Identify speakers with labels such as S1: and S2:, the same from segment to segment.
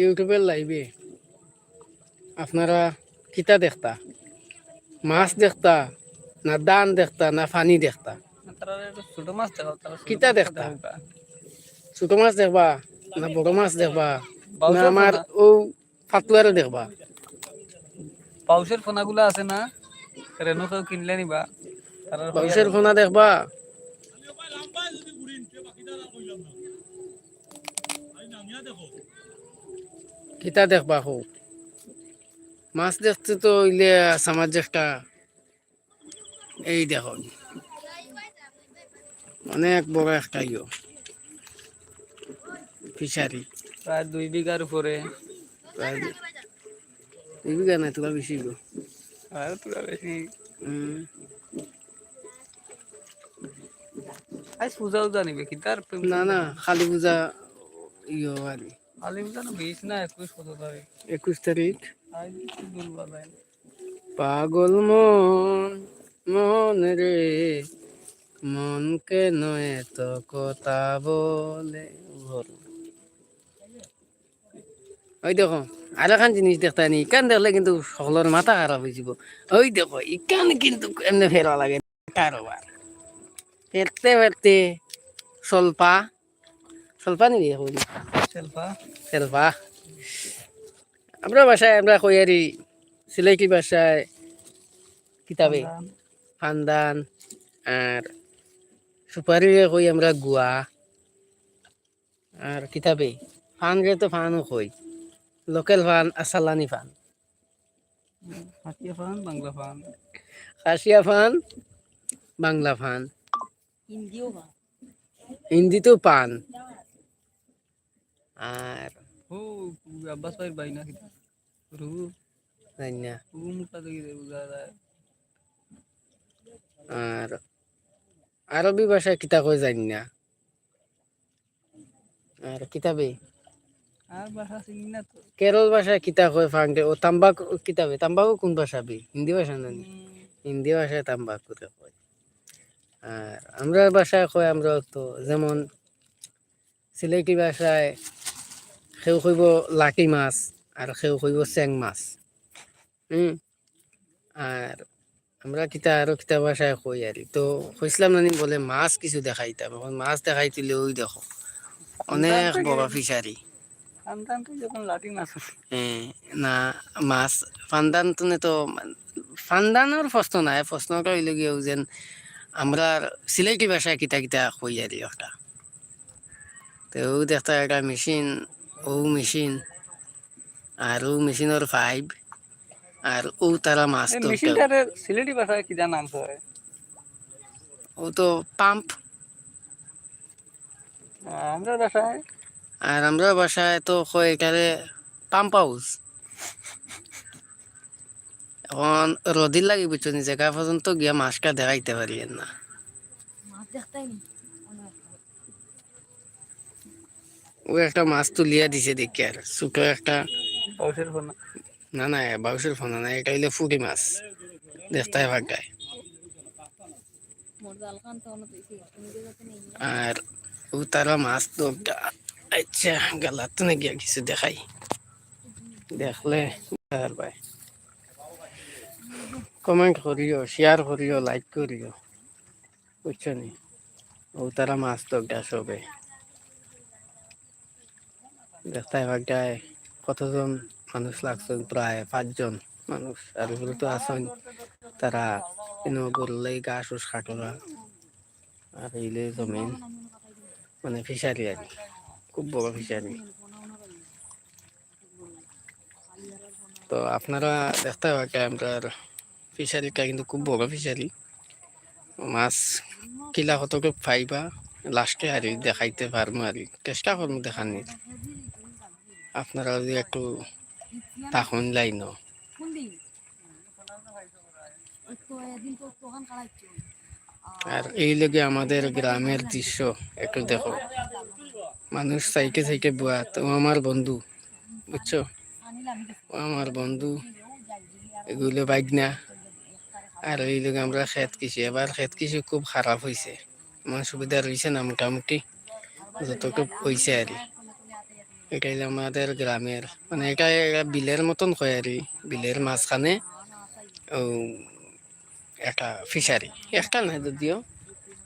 S1: ইউটিউবের লাইভে আপনারা কিতা দেখতা? মাছ দেখতা না দান দেখতা না পানি দেখতা?
S2: ছোট মাছ
S1: কিতা দেখতা? ছোট মাছ দেখবা না বড় মাছ দেখবা না আমার ও ফাতুয়ারে দেখবা?
S2: বাউসের ফোনাগুলো আছে না? রেনো কেউ কিনলে নিবা। তারা
S1: বাউসের ফোনা দেখবা? কিতা দেখবা হো মাছ দেখতে তো ইলে সমাজ একটা এই দেখো। অনেক বড় একটা ইয়ে। ফিশারি।
S2: প্রায় দুই বিঘার উপরে।
S1: প্রায় দুই বিঘা নাই তোলা বেশি গো
S2: আর পুরা বেশি। আজ পূজাও জানিবে কি? তার
S1: না না কালী পূজা ইয়ে আর
S2: বিশ না একুশ কত তারিখ?
S1: একুশ পাগল মন মন রে মন কেন এত কথা বলে? ওই দেখো আর এখন জিনিস দেখতে নি ইকান দেখলে কিন্তু সকলের মাথা খারাপ হয়ে যাব। ওই দেখো ইকান কিন্তু এমনি ফেরা লাগে কারোবার। ফেরতে ফেরতে সল্পা সল্পা নিবি এখন।
S2: সেলফা
S1: সেলফা আমরা বাসায় আমরা কইয়ারি সিলেটি ভাষায় কিতাবে ফান্দান আর সুপারি কই আমরা গুয়া আর কিতাবে ফান রে তো ফানও কই লোকাল ফান আসালানি ফান
S2: হাতিয়া ফান বাংলা ফান
S1: খাসিয়া ফান বাংলা ফান হিন্দিতেও পান আর
S2: ও আব্বাস ভাইয়ের না।
S1: জানি
S2: মুখটা দেখি বুঝা যায়।
S1: আর আরবি ভাষায় কিতা কই জানি না। আর কিতাবে?
S2: আর ভাষা চিনি না তো।
S1: কেরল ভাষায় কিতা কয় ফাংডে ও তাম্বাকু কিতাবে তাম্বাকু কোন ভাষা বে? হিন্দি ভাষা না নি? হিন্দি ভাষায় তাম্বাকু কয় আর আমরা ভাষায় কয় আমরা তো যেমন সিলেটি ভাষায় সেও কইব লাকি মাছ আর সেও কইব চেং মাছ। হুম আর আমরা কিতা আরও কিতা ভাষায় কই আর তো কইছিলাম নানি বলে মাছ কিছু দেখাইতাম এখন মাছ দেখাই দিলে ওই দেখো। অনেক বড় ফিশারি
S2: তো
S1: না মাছ ফান্দান তুনে তো ফান্দানোর প্রশ্ন নাই প্রশ্নটা হইল গিয়ে যেন আমরা সিলেটি ভাষায় কিতা কিতা কই আর একটা তো ও দেখতে একটা মেশিন ও মেশিন আর ও মেশিনের পাইপ আর ও তারা মাছ তো
S2: মেশিনটারে সিলেটি ভাষায় কি জানা নাম
S1: ও তো পাম্প।
S2: আমরা ভাষায়
S1: আর আমরা বাসায় তো কয় এটারে পাম্প হাউস। এখন রদির লাগি বুঝছ নি জায়গা পর্যন্ত গিয়া মাছটা দেখাইতে পারি না। ও একটা মাছ তুলিয়া দিছে দেখি আর। ছোট একটা না? না বাউসের ফোনা না এটা হইলে ফুটি মাছ। দেখতে ভাগায় আর ও তারা মাছ তো আচ্ছা গালাত না গিয়া কিছু দেখাই। দেখলে আর ভাই। কমেন্ট করিও শেয়ার করিও লাইক করিও। বুঝছ নি? ও তারা মাছ তো সবে দেখতে ভাগায় কতজন মানুষ লাগছেন? প্রায় পাঁচজন মানুষ। আর এগুলো তো আসেন তারা এনে গরুলে গাছ উস কাটরা আর এইলে জমিন মানে ফিশারি আর। খুব বড় ফিশারি। তো আপনারা দেখতে পাবেন আমরা ফিশারিটা কিন্তু খুব বড় ফিশারি। মাছ কিলা কতকে পাইবা? লাস্টে আর দেখাইতে পারব আর চেষ্টা করব দেখানির। আপনারা যদি একটু তখন লাইন আর এই লগে আমাদের গ্রামের দৃশ্য, একটু দেখো। মানুষ সাইকে সাইকে বুয়া, তো আমার বন্ধু, বুঝছ? আমার বন্ধু, এগুলো বাগনা। আর এই লগে আমরা খেত কিছু এবার খেত কিছু খুব খারাপ হয়েছে আমার সুবিধা রয়েছে না মোটামুটি, যতটুকু হয়েছে আর। এটা আমাদের গ্রামের। মানে এটা বিলের মতন কয় আর বিলের মাঝখানে একটা ফিশারি একটা না যদিও,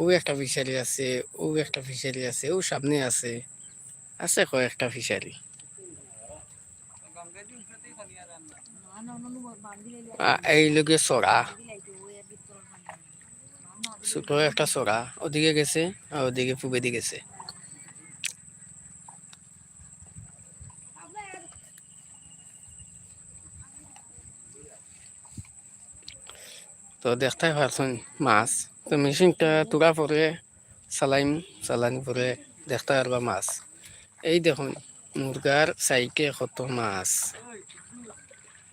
S1: ও একটা ফিশারি আছে, ও একটা ফিশারি আছে, ও সামনে আছে আছে কয়েকটা ফিশারি এই লোকে চড়া। ছোট একটা সরা ওদিকে গেছে, আর ওদিকে পূবেদি গেছে। তো দেখতে পারছেন মাছ। তো মেশিনটা তোলা পরে চালাইম, চালানি পরে দেখতে পারবা মাছ। এই দেখুন মুরগার সাইকে কত মাছ।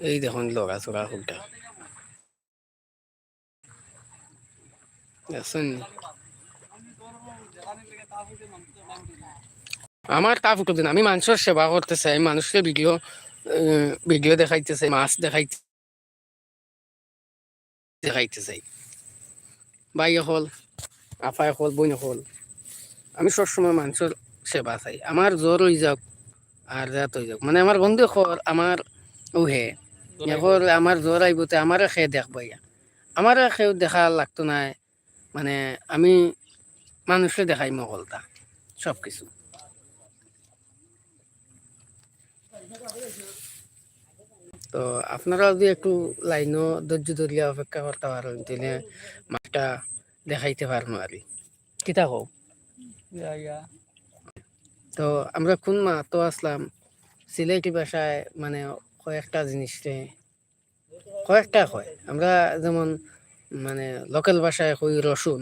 S1: এই দেখুন লড়া চড়া ফুলটা দেখছেন আমার তা ফুটো দিন, আমি মানুষের সেবা করতে চাই মানুষকে ভিডিও ভিডিও দেখাইতে চাই, মাছ দেখাইতে দেখাইতে চাই। ভাই হল আফাই হল বোন হল আমি সবসময় মানুষের সেবা চাই। আমার জ্বর হয়ে যাক আর রাত হয়ে যাক। মানে আমার বন্ধু হল আমার উহে। এখন আমার জ্বর আইবতে আমারে খেয়ে দেখব ইয়া আমারে খেয়ে দেখা লাগতো না মানে আমি মানুষকে দেখাই মগলটা সব কিছু তো আপনারা যদি একটু লাইনও ধৈর্য ধরিয়া অপেক্ষা করতে পারেন তাহলে মাছটা দেখাইতে পারব আর কি। কিতা
S2: ইয়া
S1: তো আমরা কোন মা তো আসলাম? সিলেটি ভাষায় মানে কয়েকটা জিনিস কয়েকটা কয়? আমরা যেমন মানে লোকাল ভাষায় কই রসুন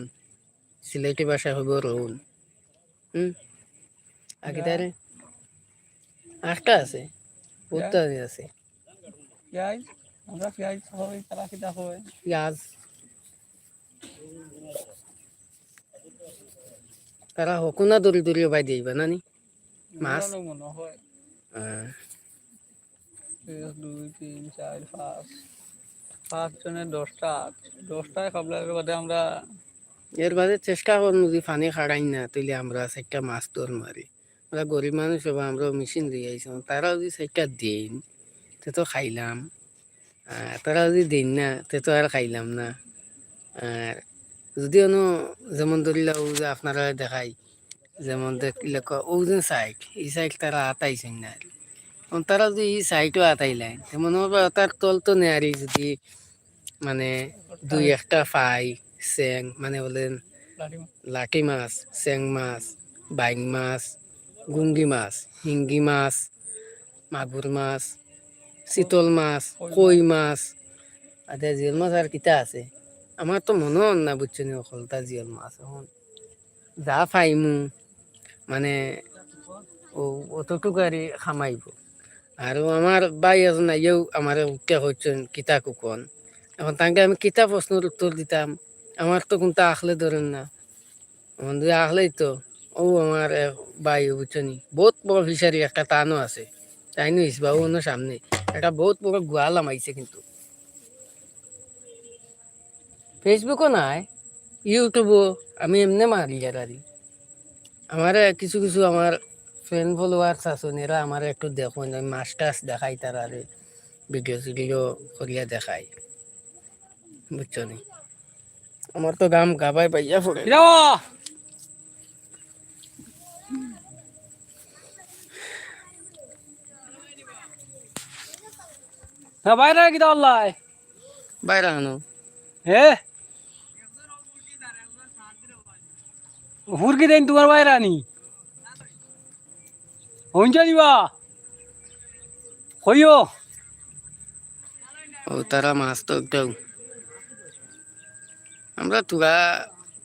S1: সিলেটি ভাষায় হইব রহুন। হুম? আকিতারে আটটা আছে উত্তর আছে।
S2: পেঁয়াজ আমরা পেঁয়াজ তারা হয়।
S1: পেঁয়াজ। তারা হকুনা দূরে দূরে বাই দিবা নানি? মাছ?
S2: মনে হয়। দুই তিন চার পাঁচ। পাঁচ জনের দশটা দশটায় খাবলার বাদে আমরা
S1: এর বাদে চেষ্টা করুন যদি পানি খাড়াই না তাহলে আমরা মাছ মারি আমরা গরিব মানুষ হব আমরা মেশিন দিয়ে আইসাম। তারা যদি চারটা দিন তে তো খাইলাম তারা যদি দিন না, তে তো আর খাইলাম না আর যদি অন্য যেমন ধরিলা ও যে আপনারা দেখাই, যেমন দেখলে ও যে সাইড এই সাইড তারা আতাইছেন না আর তারা যদি এই সাইডও আতাইলেন তেমন তার তল তো নেয়ারি যদি মানে দুই একটা ফাই চেং মানে বলেন
S2: লাঠি মাছ।
S1: চেং মাছ, বাইং মাছ, গুঙ্গি মাছ, হিঙ্গি মাছ, মাগুর মাছ চিতল মাছ কই মাছ? আদা জিয়ল মাছ আর কিতা আছে। আমার তো মনে হন না বুঝছ নি অকলতা জিয়ল মাছ এখন। যা পাইমু মানে ও অতটুকু আর খামাইব। আৰু আমার বাই এজন আইও আমার উঠে হচ্ছেন কিতা কুকন। এখন তাকে আমি কিতা প্রশ্নের উত্তর দিতাম আমার তো কোনটা আখলে ধরেন না। এখন যদি আখলেই তো। ও আমার বাই বুঝছনি বহুত বড় ফিশারি একটা টানও আছে। তাই নিস বাবু অন্য সামনে। একটা বহুত বড় গোয়াল আমাইছে কিন্তু। ফেসবুকও নাই ইউটিউবও আমি এমনি মারি আর আমার কিছু কিছু আমার ফ্রেন্ড ফলোয়ার্স আছেন এরা আমার একটু দেখুন আমি মাছ টাছ দেখাই তারা ভিডিও সিডিও করিয়া দেখাই বুঝছ নি? আমার তো গাম গাবাই পাইয়া পড়ে।
S2: না বাইরে কিতা অল্লাই
S1: বাইরে আনো।
S2: হে? হুরকি দেন তোমার বাইরে আনি। দিবা? হইও।
S1: ও তারা মাছ তো একদম। আমরা তুরা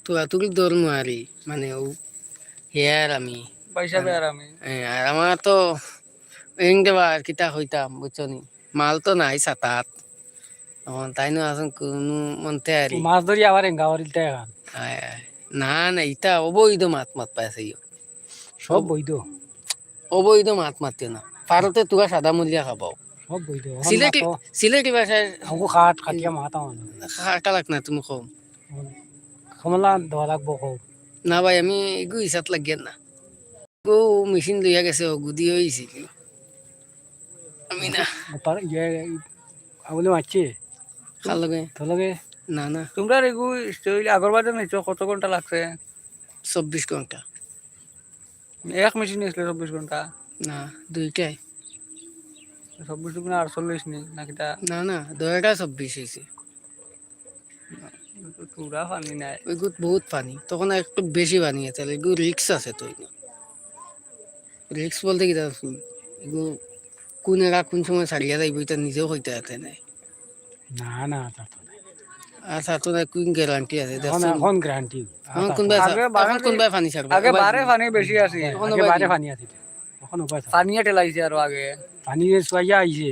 S1: তুরা তুরি ধরমু আরি মানে ও হেয়ার আমি।
S2: পয়সা বের আমি।
S1: এ, আর আমার তো এং দেবা আর কিতা হইতাম বুঝছ নি? মাল তো নাই সাতাত। তাই নো আসুন কোনো মনতে আরি
S2: মাছ ধরি আবার হরিলতে এখন।
S1: না না ইটা অবৈধ মাত মাত পাইছে
S2: সব বৈধ।
S1: অবৈধ মাত মাতিও না? পারতে তুরা সাদা মূল্যা খাবাও
S2: সব বৈধ।
S1: সিলেটি সিলেটি ভাষায়
S2: খাট খাটিয়া মানুষ
S1: কালাক না তুমি কম
S2: কমলা দেওয়া লাগবো
S1: না ভাই আমি এগু হিসাব লাগিয়ে না। ও মেশিন লইয়া গেছে গুদি হয়েছে আমি না
S3: পার ইয়ে আগুলো মারছে
S1: খাল লগে
S3: তোর লগে
S1: না না
S2: তোমরা এগু স্টিল আগরবাদে নিছো কত ঘণ্টা লাগছে?
S1: চব্বিশ ঘণ্টা
S2: এক মেশিন নিয়েছিল চব্বিশ ঘণ্টা
S1: না দুইটাই।
S2: চব্বিশ দুগুণে আটচল্লিশ নি না কিটা
S1: না না দুইটা চব্বিশ হয়েছে
S2: পুরা পানি নাই।
S1: ওইগুত বহুত পানি। তখন একটু বেশি পানি আছে এগু রিক্স আছে তো রিক্স বলতে কি শুন এগু কোন এরা কোন সময় ছাড়িয়া যাইব এটা নিজেও হইতে আছে নাই।
S3: না না তা তো নাই।
S1: আর তাতো না কোন গ্যারান্টি আছে?
S3: এখন এখন গ্যারান্টি
S1: এখন
S2: বারে
S1: এখন কোনবাই পানি ছাড়বে।
S2: আগে বারে পানি বেশি আছে
S1: এখন
S3: বারে পানি আছে এখন উপায় থাকে।
S2: পানিয়ে টেলাইছে আরও আগে।
S3: পানি যে চুয়াইয়া আইছে।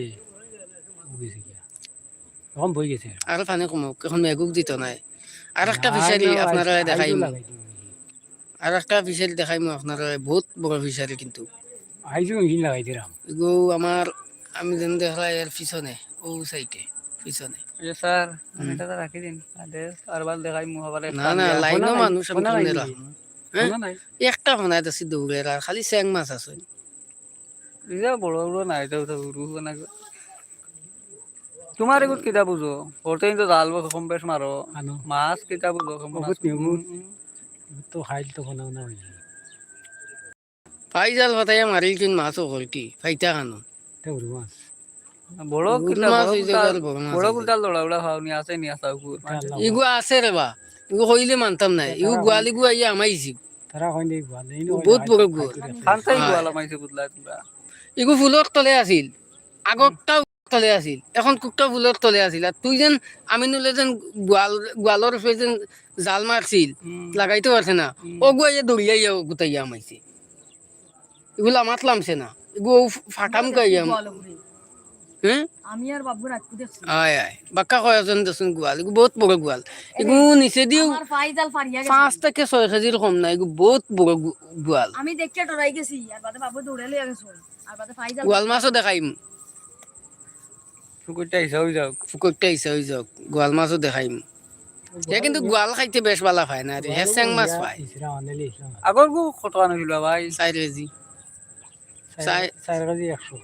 S3: এখন বই গেছে।
S1: আর পানি কমক এখন মেঘুক দিত নাই আর একটা ফিশারি আপনারা
S3: আইজো
S1: দেখাই
S3: লাগাই দিও।
S1: আর একটা ফিশারি দেখাই আপনারা বহুত বড় ফিশারি কিন্তু।
S3: আইজো মেশিন লাগাই দিলাম।
S1: আমার আমি যেন দেখলা এর পিছনে ও সাইডে পিছনে।
S2: স্যার পানিটা তো রাখি দিন। আর বার দেখাই মু হবারে
S1: না না লাইনও মানুষ আমি
S3: ফোনা
S1: কোনে
S3: নাই।
S1: রাখব হ্যাঁ? একটা আছে আর খালি চেং মাছ আছে।
S2: ইজা বড় বড় নাই তো তো রু না তোমার এগুত কিতা বুঝো ওরতে তো জাল কম বেশ মারো মাছ কিতা বুঝো কম
S3: তো খাইল তো ফোনা না। হইছে
S1: পাই জাল ফাটাইয়া মারিল কিন মাছ হল কি? ফাইটা খানো।
S2: বড় বড় কুটাল দৌড়া উড়া খাও নি আছে নি আসা কুকুর
S3: তা আল্লাহ
S1: ইগু আছে রে বা। ইগু হইলে মানতাম নাই। ইগু গোয়ালি গু আইয়া আমাইছি
S3: তারা
S1: বহুত বড় গোয়াল
S2: খানসাই। গোয়ালা মাইছে বুঝলা
S1: ইগু ফুলৰ তলে আছিল। আগৰটা তলে আছিল। এখন কুকটা ফুলৰ তলে আছিল। আৰু তুই যেন আমিনুলে যেন গোৱাল গোৱালৰ ওচৰত যেন জাল মাৰছিল লাগাইতে পারছে না। ও গুয়াইয়া দৌড়িয়াইয়া গুতাইয়া আমাইছে এগুলো মাতলামছে না। এগু ফাটাম গাইয়া হ্যাঁ?
S4: আমি আর বাবু রাখতে দেখছি।
S1: আয় আয়। বাক্কা কয় আছেন দেচোন গোৱাল এগু বহুত বড় গোৱাল এগু নিচে দিও। পাঁচ থেকে ছয় কেজির কম না এগু বহুত বড় গো- গোৱাল
S4: আমি দেখে ডরাই গেছি। আর বাদে বাবু দৌড়ে লিয়ে গেছে। আর বাদে ফাইজাল
S1: গোৱাল মাছও দেখাইম।
S2: কুকুরটা হিসাব যাও
S1: ফুকটটা ইচ্ছা হয়ে যাওক। গোৱাল মাছও দেখাইম। সে কিন্তু গোৱাল খাইতে বেশ বালা পায় না রে। হে চেং মাছ পায়।
S2: আগর গু কত ভাই।
S1: কেজি।
S3: চার কেজি একশো।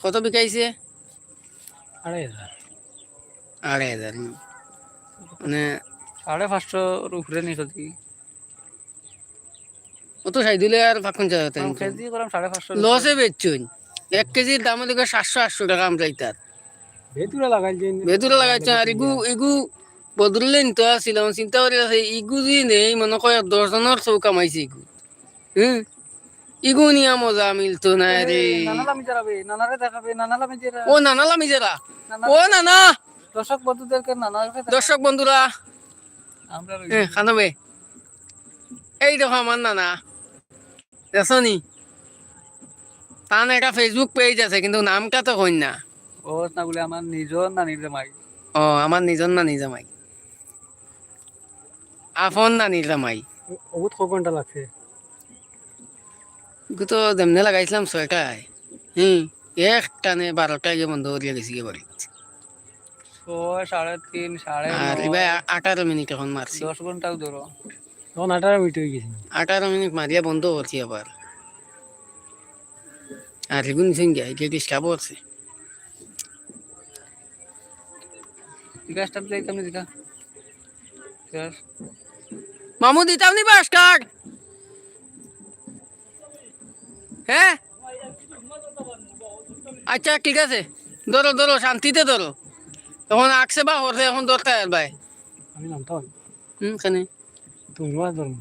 S1: কত বিকাইছে?
S3: আড়াই হাজার।
S1: আড়াই হাজার। মানে
S2: সাড়ে পাঁচশোর উপরে নি সত্যি
S1: অত চাই দিলে আর ফাঁকুন যাতে
S2: কেজি করাম সাড়ে পাঁচশো
S1: লসে বেচছুন এক কেজির দাম দিকে সাতশো আটশো টাকা আমরা ইতার
S3: ভেতুরা লাগাই দিন
S1: ভেতরে লাগাইছে আর ইগু ইগু চিন্তা করে আছে। ইগু যদি নেই মনে কয় দশজনের চৌ কামাইছে ইগু। হুম? ইগু নিয়া মজা মিলতো না রে। ও নানা লামি যারা। ও নানা।
S2: দর্শক বন্ধুদেরকে দেখাবে।
S1: দর্শক বন্ধুরা। খানবে এই দেখো আমার নানা। দেখো নি? তার একটা ফেসবুক পেজ আছে কিন্তু নামটা তো কই না।
S2: ও না বলে আমার নিজর নানির জামাই।
S1: ও আমার নিজর নানি জামাই। আফন নানির জামাই।
S3: বহুত ক ঘণ্টা লাগছে?
S1: তো যেমনে লাগাইছিলাম ছয়টায় হুম এক টানে বারোটায় গিয়ে বন্ধ করিয়া গেছি গে বাড়ি
S2: ছয় সাড়ে তিন সাড়ে
S1: আর এবার আঠারো মিনিট এখন মারছি।
S2: দশ ঘন্টাও ধরো।
S3: তখন আঠারো মিনিট হয়ে গেছে।
S1: আঠারো মিনিট মারিয়া বন্ধ করছি আবার। আর এগুলো নিছেন গিয়া এগুলো ডিস্টার্ব করছে। মামু দিতাম নি বাস কার্ড হ্যাঁ? আচ্ছা ঠিক আছে। ধরো ধরো শান্তিতে ধরো। এখন আকছে বা হরছে এখন দরকার ভাই।
S3: আমি নামতো
S1: হুম খানে
S3: তুমি মাছ ধরুন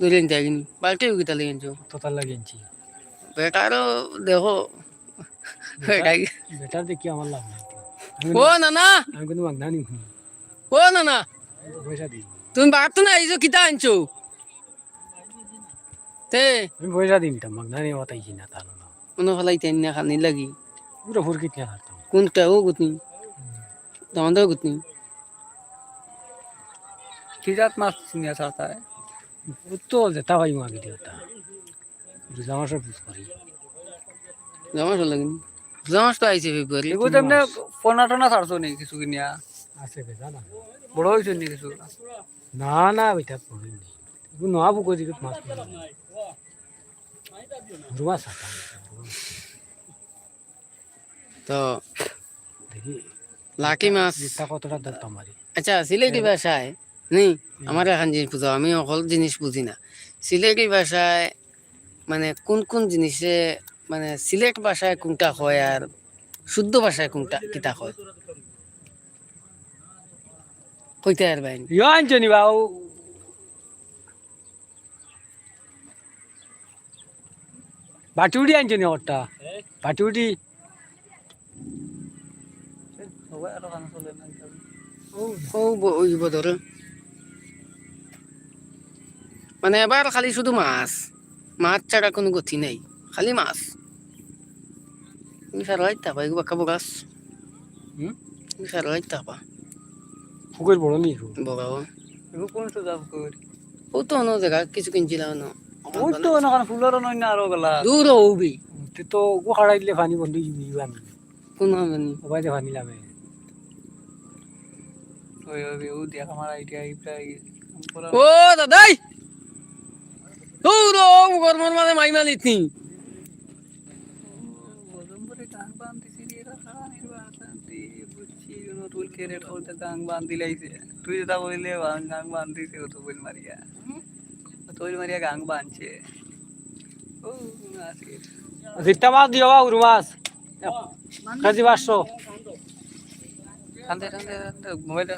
S1: ধরে নিতে আগিনি বালটি উগিতা লেগেছো
S3: তো তার লাগিয়েছি
S1: বেটারও দেখো।
S3: বেটার দেখি আমার লাভ নাই। আমি
S1: ও নানা!
S3: আমি কিন্তু মাগনা নিম।
S1: ও নানা!
S3: পয়সা দিই।
S1: তুমি বাড়তো না এইসব কিতা আনছো? তে।
S3: আমি পয়সা মাগনা নিয়ে বাতাইছি না। না
S1: ফেলাই তেন না খানি লাগি।
S3: পুরো ফুরকিত না হারতাম
S1: কোনটা ও গুতনি? তোমাদের গুতনি?
S2: কি মাছ নিয়ে আসা
S3: তো যেটা পাই মাগে দিওতা রোজা মাসের পুজ করি।
S1: জামাস লাগিনি। জামাস তো আইছে ফেব্রুয়ারি
S2: এগুলো তেমনি পোনা টোনা ছাড়ছো নি কিছু কিনিয়া?
S3: আছে
S2: বড় নি কিছু?
S3: না না ওইটা পড়ি নি এগুলো বুকো দিকে মাছ
S1: তো লাকি মাছ।
S3: কতটা ধরতাম
S1: আচ্ছা সিলেটি ভাষায় নেই আমার এখন জিনিস বুঝো আমি অকল জিনিস বুঝি না। সিলেটি ভাষায় মানে কোন কোন জিনিসে মানে সিলেট ভাষায় কোনটা হয় আর শুদ্ধ ভাষায় কোনটা কিতা হয়? কইতে আর বাইন
S3: ইয়ো আনছো নি বাউ আনছো নি ওরটা? বাটুটি
S2: সবাই আরও খানা চলে না
S1: ও ব- ওই বদর মানে এবার খালি শুধু মাছ। মাছ ছাড়া কোনো গতি নেই। খালি মাছ। এগুলো খাব গাছ।
S3: হুম? পুকুর বড় নি
S2: করি
S1: ও তো অন্য জায়গা কিছু কিনছিলাম না
S2: ওই তো না কারণ ফুলের নয় না আরও গলা
S1: হবি।
S3: তো দিলে বন্ধ যাবি আমি।
S1: কোন
S3: সবাই যে
S2: ওই ওই ও আমার আইডিয়া
S1: ও দাদাই দূর গরমের মাঝে মাইমা
S2: বান্ধি লাইছে তুই যেটা বললে গাং বান্ধিছে ও তো বল মারিয়া তোল মারিয়া গাং বাঁধছে ও
S3: জিতা মাছ দিও বাউ রুমাস কাজি পাঁচশো
S2: ঠান্ডা ঠান্ডা মোবাইলটা